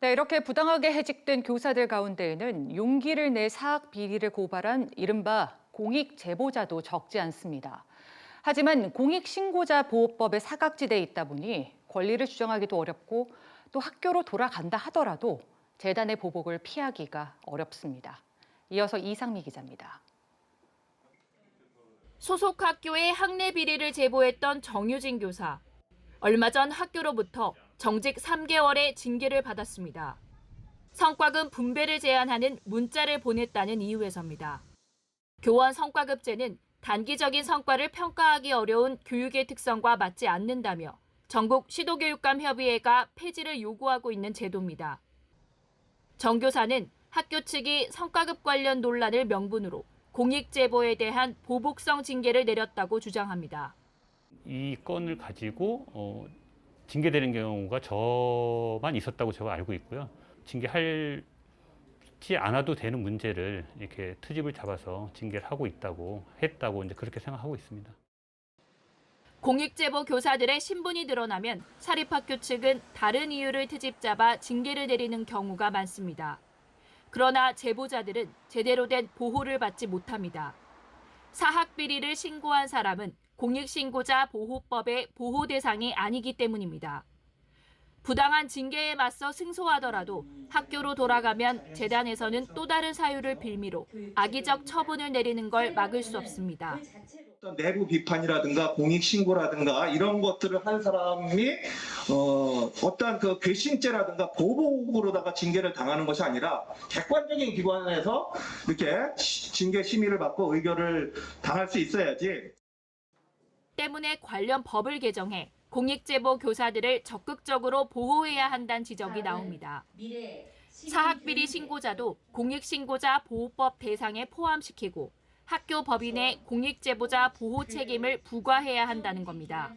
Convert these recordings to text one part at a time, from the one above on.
네, 이렇게 부당하게 해직된 교사들 가운데에는 용기를 내 사학 비리를 고발한 이른바 공익 제보자도 적지 않습니다. 하지만 공익 신고자 보호법의 사각지대에 있다 보니 권리를 주장하기도 어렵고 또 학교로 돌아간다 하더라도 재단의 보복을 피하기가 어렵습니다. 이어서 이상미 기자입니다. 소속 학교의 학내 비리를 제보했던 정유진 교사. 얼마 전 학교로부터 정직 3개월의 징계를 받았습니다. 성과금 분배를 제한하는 문자를 보냈다는 이유에서입니다. 교원 성과급제는 단기적인 성과를 평가하기 어려운 교육의 특성과 맞지 않는다며 전국 시도교육감 협의회가 폐지를 요구하고 있는 제도입니다. 정 교사는 학교 측이 성과급 관련 논란을 명분으로 공익 제보에 대한 보복성 징계를 내렸다고 주장합니다. 이 건을 가지고 어, 징계되는 경우가 저만 있었다고 제가 알고 있고요. 징계하지 않아도 되는 문제를 이렇게 트집을 잡아서 징계를 하고 있다고 했다고 이제 그렇게 생각하고 있습니다. 공익 제보 교사들의 신분이 드러나면 사립학교 측은 다른 이유를 트집 잡아 징계를 내리는 경우가 많습니다. 그러나 제보자들은 제대로 된 보호를 받지 못합니다. 사학 비리를 신고한 사람은 공익신고자 보호법의 보호 대상이 아니기 때문입니다. 부당한 징계에 맞서 승소하더라도 학교로 돌아가면 재단에서는 또 다른 사유를 빌미로 악의적 처분을 내리는 걸 막을 수 없습니다. 내부 비판이라든가 공익 신고라든가 이런 것들을 한 사람이 어, 어떠한 그 괘씸죄라든가 보복으로다가 징계를 당하는 것이 아니라 객관적인 기관에서 이렇게 시- 징계 심의를 받고 의결을 당할 수 있어야지 때문에 관련 법을 개정해 공익제보 교사들을 적극적으로 보호해야 한다는 지적이 나옵니다. 사학비리 신고자도 공익신고자 보호법 대상에 포함시키고 학교 법인의 공익제보자 보호 책임을 부과해야 한다는 겁니다.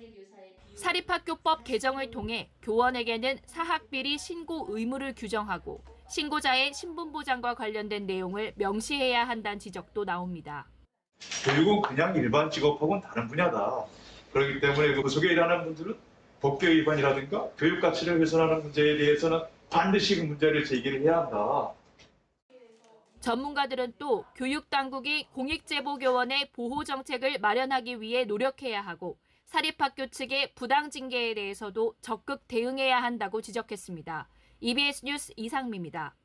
사립학교법 개정을 통해 교원에게는 사학비리 신고 의무를 규정하고 신고자의 신분보장과 관련된 내용을 명시해야 한다는 지적도 나옵니다. 교육은 그냥 일반 직업하고는 다른 분야다. 그렇기 때문에 그 속에 일하는 분들은 법규 위반이라든가 교육 가치를 훼손하는 문제에 대해서는 반드시 그 문제를 제기를 해야 한다. 전문가들은 또 교육당국이 공익제보교원의 보호 정책을 마련하기 위해 노력해야 하고 사립학교 측의 부당 징계에 대해서도 적극 대응해야 한다고 지적했습니다. EBS 뉴스 이상미입니다.